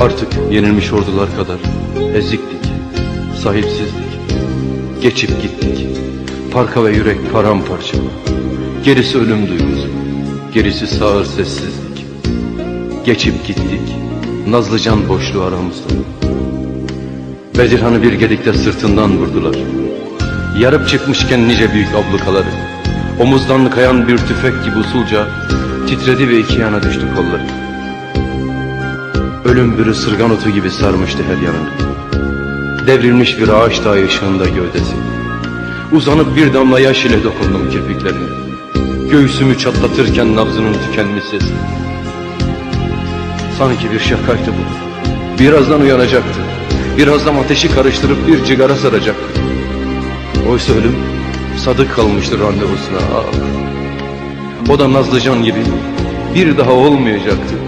Artık yenilmiş ordular kadar eziktik, sahipsizdik. Geçip gittik. Parka ve yürek paramparça. Gerisi ölüm duygusu. Gerisi sağır sessizlik. Geçip gittik. Nazlıcan boşluğu aramızda. Bedirhan'ı bir gedikte sırtından vurdular. Yarıp çıkmışken nice büyük ablukaları. Omuzdan kayan bir tüfek gibi usulca titredi ve iki yana düştü kolları. Ölüm bir ısırgan otu gibi sarmıştı her yanını. Devrilmiş bir ağaç dağı ışığında gövdesi. Uzanıp bir damla yaş ile dokundum kirpiklerine. Göğsümü çatlatırken nabzının tükenmiş sesi. Sanki bir şakaydı bu. Birazdan uyanacaktı. Birazdan ateşi karıştırıp bir cigara saracaktı. Oysa ölüm sadık kalmıştı randevusuna. Ah. O da Nazlıcan gibi bir daha olmayacaktı.